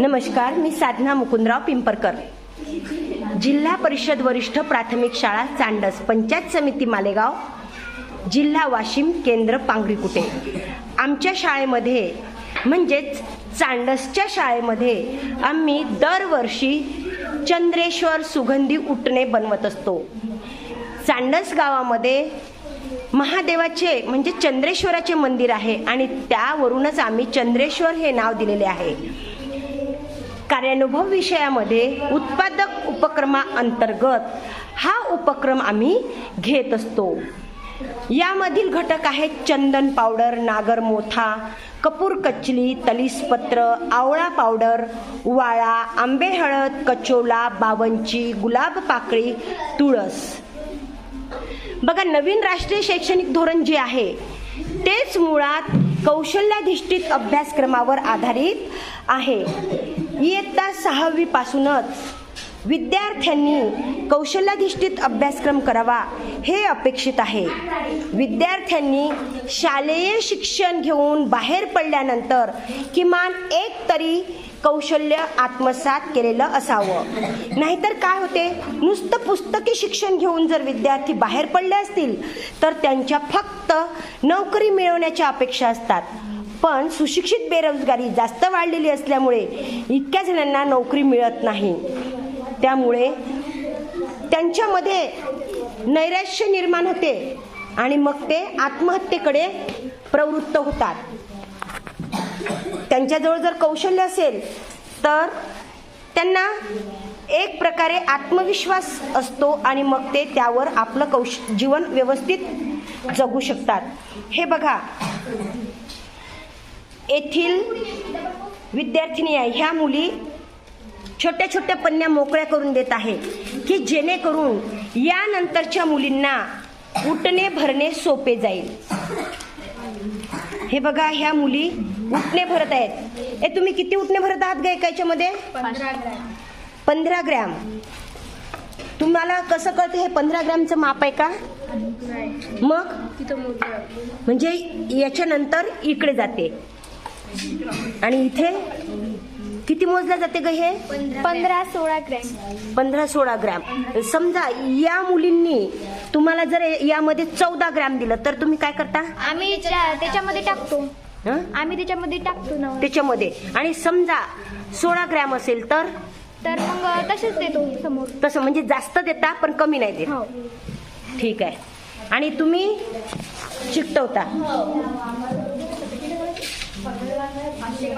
नमस्कार मी साधना मुकुंदराव पिंपरकर. जिल्हा परिषद वरिष्ठ प्राथमिक शाळा चांडस पंचायत समिती मालेगाव जिल्हा वाशिम केंद्र पांगरीकुटे. आमच्या शाळेमध्ये म्हणजेच चांडसच्या शाळेमध्ये आम्ही दरवर्षी चंद्रेश्वर सुगंधी उटणे बनवत असतो. चांडस गावामध्ये महादेवाचे म्हणजे चंद्रेश्वराचे मंदिर आहे आणि त्यावरूनच आम्ही चंद्रेश्वर हे नाव दिलेले आहे. कार्यानुभव विषयामध्ये उत्पादक उपक्रमाअंतर्गत हा उपक्रम आम्ही घेत असतो. यामधील घटक आहेत चंदन पावडर नागर मोथा कपूर कचली तलीसपत्र आवळा पावडर वाळा आंबे हळद कचोला बावंची गुलाब पाकळी तुळस. बघा नवीन राष्ट्रीय शैक्षणिक धोरण जे आहे तेच मुळात कौशल्याधिष्ठित अभ्यासक्रमावर आधारित आहे. इयत्ता सहावी पासूनच विद्यार्थ्यांनी कौशल्याधिष्ठित अभ्यासक्रम करावा हे अपेक्षित आहे. विद्यार्थ्यांनी शालेय शिक्षण घेऊन बाहेर पडल्यानंतर किमान एक तरी कौशल्य आत्मसात केलेलं असावं. नाहीतर काय होते? नुसतं पुस्तकी शिक्षण घेऊन जर विद्यार्थी बाहेर पडले असतील तर त्यांच्या फक्त नोकरी मिळवण्याच्या अपेक्षा असतात. पण सुशिक्षित बेरोजगारी जास्त वाढलेली असल्यामुळे इतक्या जणांना नोकरी मिळत नाही. त्यामुळे त्यांच्यामध्ये नैराश्य निर्माण होते आणि मग ते आत्महत्येकडे प्रवृत्त होतात. त्यांच्याजवळ जर कौशल्य असेल तर त्यांना एक प्रकारे आत्मविश्वास असतो आणि मग ते त्यावर आपलं कौश जीवन व्यवस्थित जगू शकतात. हे बघा येथील विद्यार्थिनी आहे. ह्या मुली छोट्या छोट्या पन्न्या मोकळ्या करून देत आहे की जेणेकरून यानंतरच्या मुलींना उठणे भरणे सोपे जाईल. हे बघा ह्या मुली उठणे भरत आहेत. ए तुम्ही किती उठणे भरत आहात गा एका याच्यामध्ये पंधरा ग्रॅम. तुम्हाला कसं कळतं हे पंधरा ग्रॅमचं माप आहे का? मग? म्हणजे याच्यानंतर इकडे जाते. आणि इथे किती मोजल्या जाते ग हे? पंधरा सोळा ग्रॅम. पंधरा सोळा ग्रॅम. समजा या मुलींनी तुम्हाला जर यामध्ये चौदा ग्रॅम दिलं तर तुम्ही काय करता? आम्ही त्या- त्याच्यामध्ये टाकतो. हं? आम्ही त्याच्यामध्ये टाकतो ना. त्याच्यामध्ये. आणि समजा सोळा ग्रॅम असेल तर? तर मग तसेच देतो समोर. तसं म्हणजे जास्त देता पण कमी नाही देत. हो. ठीक आहे. आणि तुम्ही 다시